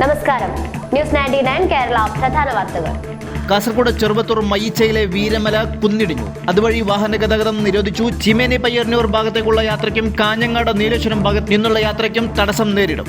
നമസ്കാരം. News ninety nine Kerala പ്രധാന വാർത്തകൾ. കാസർഗോഡ് ചെറുവത്തൂർ മയ്യിച്ചയിലെ വീരമല കുന്നിടിഞ്ഞു. അതുവഴി വാഹന ഗതാഗതം നിരോധിച്ചു. ചിമേനി പയ്യന്നൂർ ഭാഗത്തേക്കുള്ള യാത്രയ്ക്കും കാഞ്ഞങ്ങാട് നീലേശ്വരം ഭാഗത്ത് നിന്നുള്ള യാത്രയ്ക്കും തടസ്സം നേരിടും.